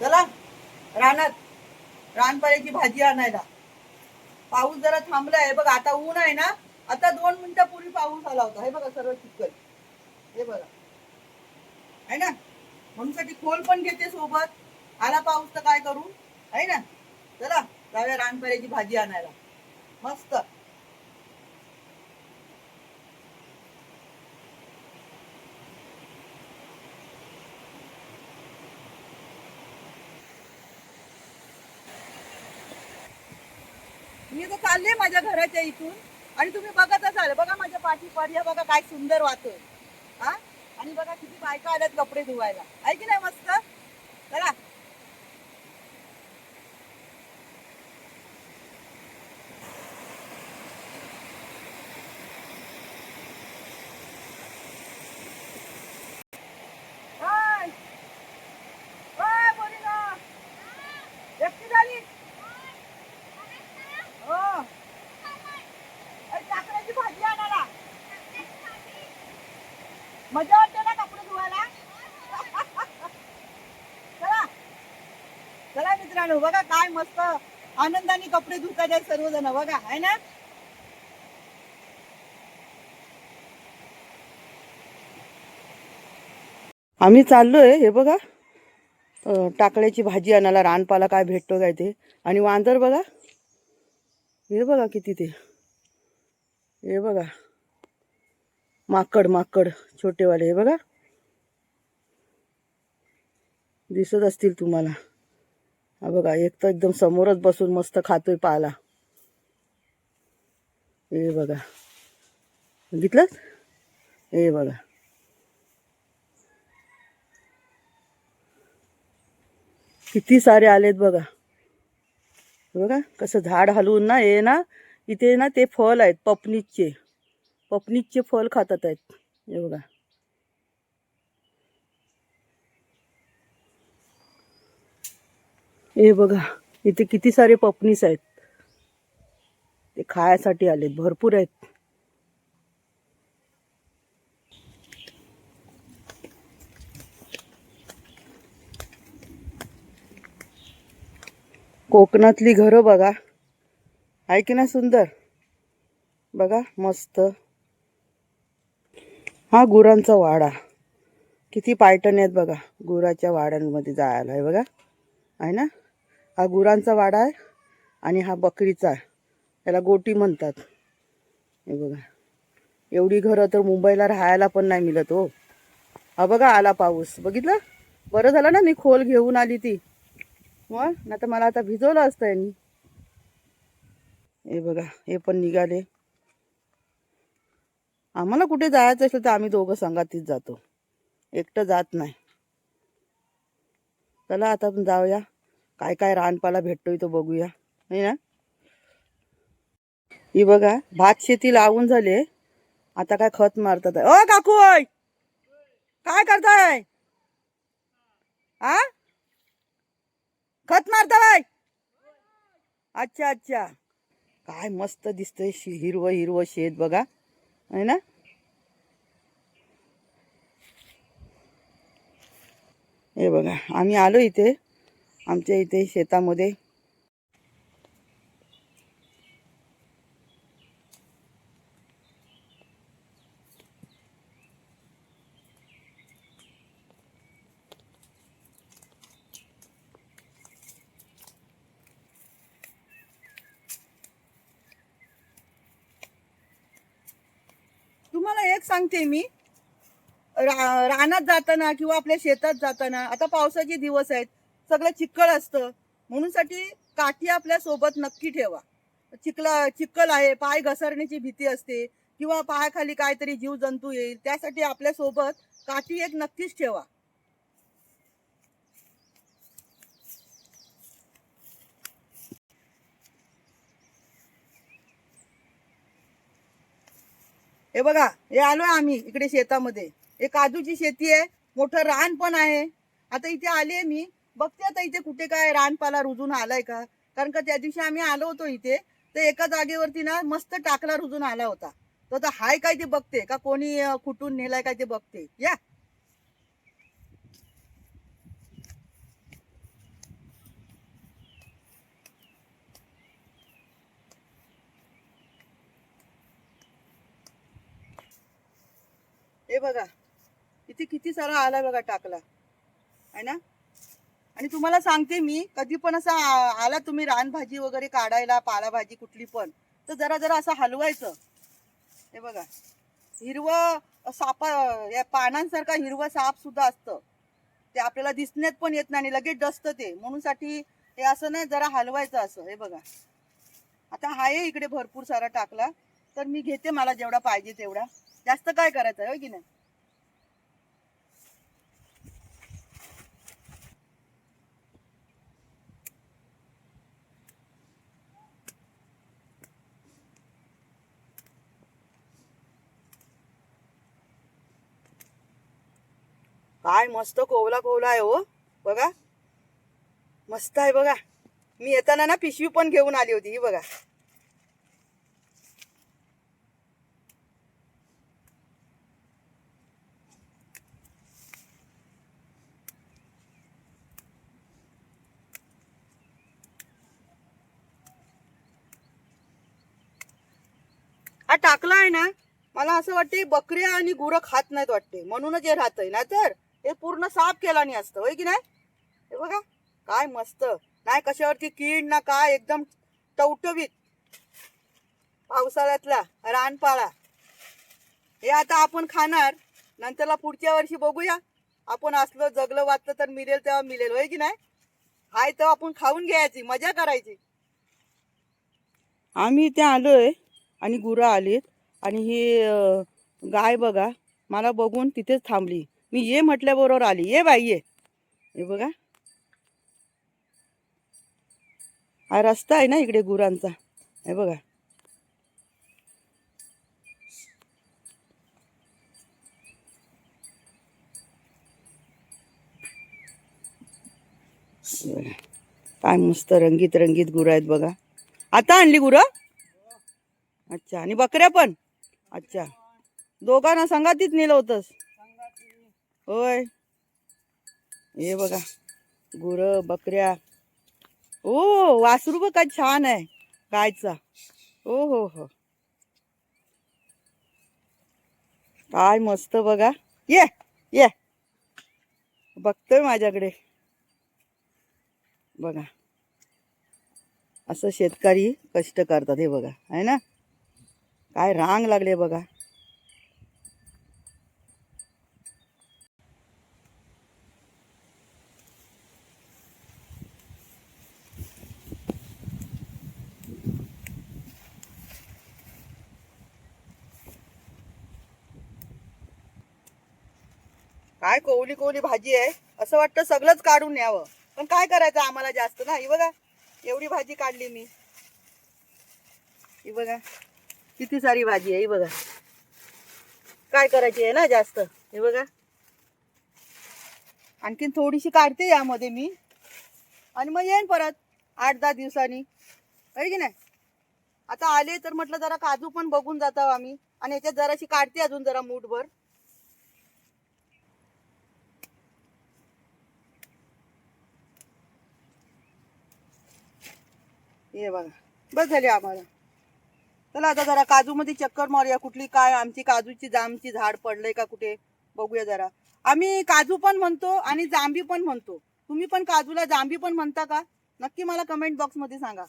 चला रानात रानपाल्याची भाजी आणायला. पाऊस जरा थांबलाय बघ आता ऊन आहे ना आता दोन मिनिटापूर्वी पाऊस आला होता. हे बघा सर्व चिकल हे बघा. आहे ना? म्हणूनसाठी खोल पण घेते सोबत. आला पाऊस तर काय करू? आहे ना? चला जाऊया रानपाल्याची भाजी आणायला. मस्त. मी तर चालले माझ्या घराच्या इथून. आणि तुम्ही बघत असाल बघा माझ्या पाठी पर्या बघा काय सुंदर वाटत हा? आणि बघा किती बायका आल्यात कपडे धुवायला. आहे की नाही मस्त चला हाय. हाय, पोरीनो. एकटी झाली हो अरे, काकड्याची भाजी आणायला मजा वाटते ना कपडे धुवायला चला चला मित्रांनो बघा काय मस्त आनंदाने कपडे धुतात आहेत सर्वजण. बघा आहे ना? आम्ही चाललोय हे बघा. टाकळ्याची भाजी आणायला रानपाला काय भेटतो काय ते. आणि वांदर बघा. हे बघा किती ते. हे बघा. माकड माकड छोटेवाले हे बघा. दिसत असतील तुम्हाला. हा बघा एक तर एकदम समोरच बसून मस्त खातोय पाला. हे बघा. बघितलं हे बघा. किती सारे आलेत बघा. बघा कसं झाड हलवून ना हे ना इथे ना ते फळ आहेत पपनीचे. पपनीचे फळ खातात आहेत. हे बघा. हे बघा इथे किती सारे पपनीस आहेत. ते खायासाठी आले भरपूर आहेत. कोकणातली घरं बघा. आहे की ना सुंदर? बघा मस्त. हा गुरांचा वाडा. किती पायटण आहेत बघा गुराच्या वाड्यांमध्ये जायला. आहे बघा आहे ना? हा गुरांचा वाडा आहे आणि हा बकरीचा आहे. त्याला गोटी म्हणतात. हे बघा. एवढी घरं तर मुंबईला राहायला पण नाही मिळत हो. हा बघा आला पाऊस. बघितलं? बरं झालं ना मी खोल घेऊन आली ती. मग? नाही तर मला आता भिजवलं असतं यांनी. हे बघा हे पण निघाले. आम्हाला कुठे जायचं असेल तर आम्ही दोघं संगातीच जातो. एकटं जात नाही. चला आता आपण जाऊया. काय काय रानपाला भेटतोय तो बघूया. है ना? ही बघा भात शेती लावून झाले. आता काय खत मारतात. अ ओ काकू काय करताय? आ? खत मारता बाय अच्छा अच्छा. काय मस्त दिसतंय हिरवं हिरवं शेत बघा. आहे ना? हे बघा आम्ही आलो इथे. आमच्या इथे शेतामध्ये. तुम्हाला एक सांगते मी. रा- रानात जाताना किंवा आपल्या शेतात जाताना आता पावसाचे दिवस आहेत. सगळं चिक्कल असतं. म्हणूनसाठी काठी आपल्यासोबत नक्की ठेवा. चिखला चिक्कल आहे पाय घसरण्याची भीती असते किंवा पायाखाली काहीतरी जीव जंतू येईल त्यासाठी आपल्यासोबत काठी एक नक्कीच ठेवा. हे बघा हे आलोय आम्ही इकडे शेतामध्ये. हे काजूची शेती आहे मोठं रान पण आहे. आता इथे आले मी. बघते आता इथे कुठे काय रानपाला रुजून आलाय का? कारण का त्या दिवशी आम्ही आलो होतो इथे तर एका जागेवरती ना मस्त टाकला रुजून आला होता. तो आता हाय काय ते बघते का कोणी कुठून नेलाय काय ते बघते. या. हे बघा इथे किती सारा आला बघा टाकला. आहे ना? आणि तुम्हाला सांगते मी कधी पण असा आला तुम्ही रानभाजी वगैरे काढायला पालाभाजी कुठली पण तर जरा जरा असं हलवायचं. हे बघा हिरवं सापा या पानांसारखा हिरवं साप सुद्धा असतं. ते आपल्याला दिसण्यात पण येत नाही लगेच डसतं ते. म्हणून साठी हे असं नाही जरा हलवायचं असं. हे बघा. आता आहे इकडे भरपूर सारा टाकला तर मी घेते मला जेवढा पाहिजे तेवढा. जास्त काय करायचं आहे हो की नाही? काय मस्त कोवला कोवला आहे हो. बघा. मस्त आहे बघा. मी येताना ना पिशवी पण घेऊन आली होती ही बघा. हा टाकला आहे ना. मला असं वाटते बकऱ्या आणि गुरं खात नाहीत वाटते म्हणूनच हे राहतंय. ना तर हे पूर्ण साफ केला असतं होय की नाही? हे बघा काय मस्त. नाही कशावरती कीड ना काय एकदम टवटवीत. पावसाळ्यातला रानपाळा. हे आता आपण खाणार नंतरला पुढच्या वर्षी बघूया. आपण असलो जगलं वाचलं तर मिळेल तेव्हा मिळेल होय की नाही? हाय तेव्हा आपण खाऊन घ्यायची मजा करायची. आम्ही इथे आलोय आणि गुरं आलीत. आणि ही गाय बघा मला बघून तिथेच थांबली. मी ये म्हटल्याबरोबर आली. ये बाई ये. हे बघा. हा रस्ता आहे ना इकडे गुरांचा. हे बघा. काय मस्त रंगीत रंगीत गुरं आहेत बघा. आता आणली गुरं? अच्छा आणि बकऱ्या पण? अच्छा. दोघांना संगातीत नेलं होतंस. होय. हे बघा गुरं बकऱ्या. ओ वासरू बघा काय छान आहे. गायचा. हो हो हो. काय मस्त बघा. ये ये. बघतोय माझ्याकडे. बघा. असं शेतकरी कष्ट करतात हे बघा. आहे ना? काय रांग लागले बघा. काय कोवली कोवली भाजी आहे? असं वाटतं सगळंच काढून न्यावं. पण काय करायचं आम्हाला जास्त ना? ही बघा एवढी भाजी काढली मी. ही बघा किती सारी भाजी आहे ही बघा. काय करायची आहे ना जास्त? हे बघा. आणखीन थोडीशी काढते यामध्ये मी. आणि मग येईन परत आठ दहा दिवसांनी. आहे की नाही? आता आले तर म्हटलं जरा काजू पण बघून जातो आम्ही. आणि याच्यात जराशी काढते अजून जरा मूठभर. हे बघा. बस झाली आम्हाला. चला आता जरा काजूमध्ये चक्कर मारूया. कुठली काय आमची काजूची जामची झाड पडलंय का कुठे? बघूया जरा. आम्ही काजू पण म्हणतो आणि जांबी पण म्हणतो. तुम्ही पण काजूला जांबी पण म्हणता का? नक्की मला कमेंट बॉक्समध्ये सांगा.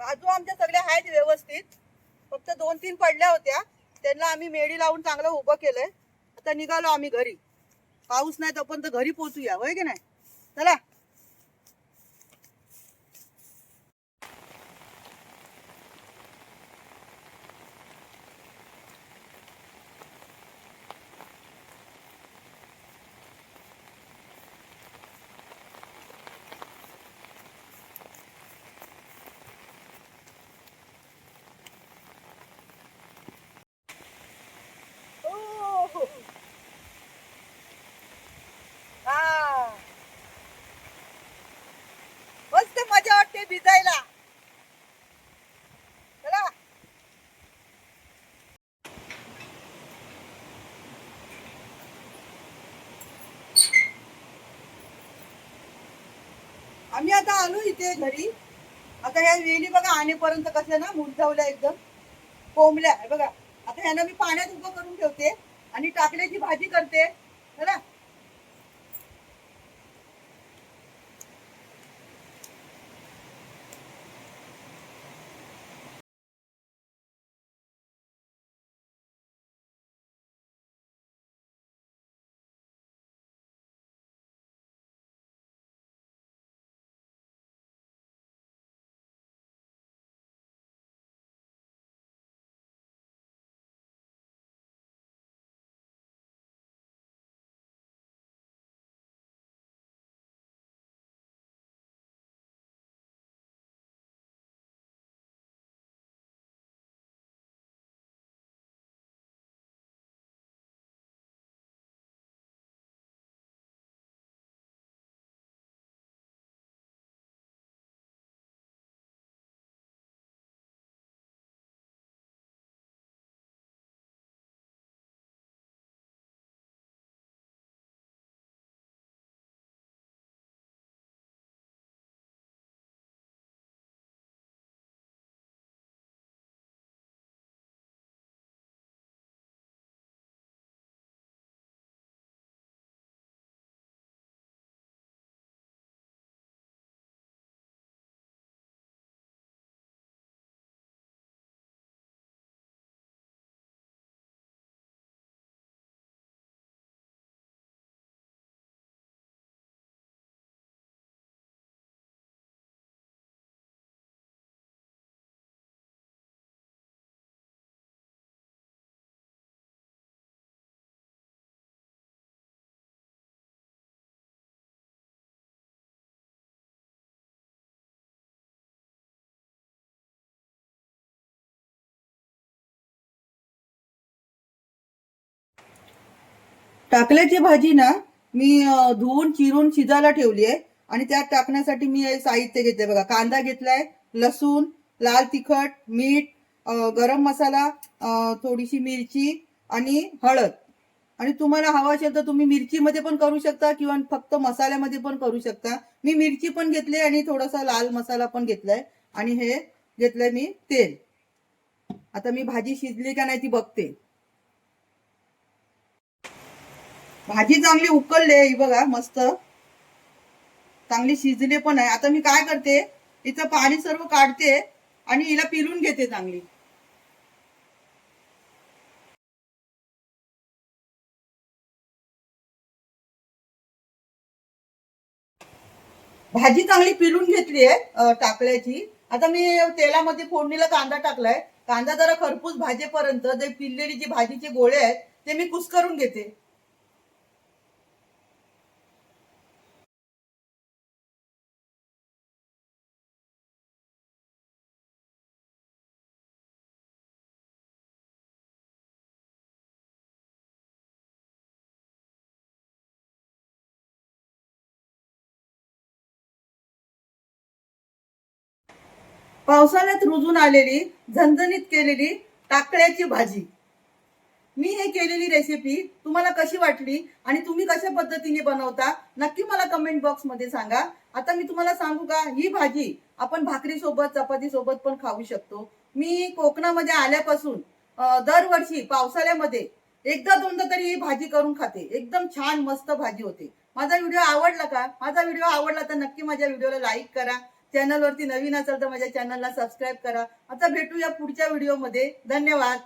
काजू आमच्या सगळ्या आहेत व्यवस्थित. फक्त दोन तीन पडल्या होत्या. त्यांना आम्ही मेडी लावून चांगलं उभं केलंय. आता निघालो आम्ही घरी. पाऊस नाही तोपर्यंत घरी पोहोचूया होय की नाही? चला ओ. हा. मस्त मजा वाटते भिजायला. आम्ही आता आलो इथे घरी. आता ह्या वेली बघा आणेपर्यंत कशा ना मुरझावल्या एकदम. कोंबल्या बघा. आता ह्यांना मी पाण्यात उभं करून ठेवते आणि टाकल्याची भाजी करते. टाकल्याची भाजी ना मी धुवून चिरून शिजायला ठेवली आहे. आणि त्यात टाकण्यासाठी मी हे साहित्य घेतलंय बघा. कांदा घेतलाय लसूण लाल तिखट मीठ गरम मसाला थोडीशी मिरची आणि हळद. आणि तुम्हाला हवा असेल तर तुम्ही मिरचीमध्ये पण करू शकता किंवा फक्त मसाल्यामध्ये पण करू शकता. मी मिरची पण घेतली आणि थोडासा लाल मसाला पण घेतलाय. आणि हे घेतलंय मी तेल. आता मी भाजी शिजली का नाही ती बघते. भाजी चांगली उकळली आहे बघा मस्त. चांगली शिजली पण आहे. आता मी काय करते हिचं पाणी सर्व काढते आणि हिला पिरून घेते चांगली. भाजी चांगली पिरून घेतली आहे टाकल्याची. आता मी तेलामध्ये फोडणीला कांदा टाकलाय. कांदा जरा खरपूस भाजेपर्यंत जे पिरलेली जी भाजीचे गोळे आहेत ते मी कुस्करून घेते. पावसाळ्यात रुजून आलेली झणझणीत केलेली टाकळ्याची भाजी. मी हे केलेली रेसिपी तुम्हाला कशी वाटली आणि तुम्ही कशा पद्धतीने बनवता नक्की मला कमेंट बॉक्समध्ये सांगा. आता मी तुम्हाला सांगू का ही भाजी आपण भाकरी सोबत चपाती सोबत पण खाऊ शकतो. मी कोकणामध्ये आल्यापासून दरवर्षी पावसाळ्यामध्ये एकदा दोनदा तरी ही भाजी करून खाते. एकदम छान मस्त भाजी होते. माझा व्हिडिओ आवडला का? माझा व्हिडिओ आवडला तर नक्की माझ्या व्हिडिओला लाईक करा. चॅनलवरती नवीन असेल तर माझ्या चॅनलला सबस्क्राईब करा. आता भेटूया पुढच्या व्हिडिओमध्ये धन्यवाद.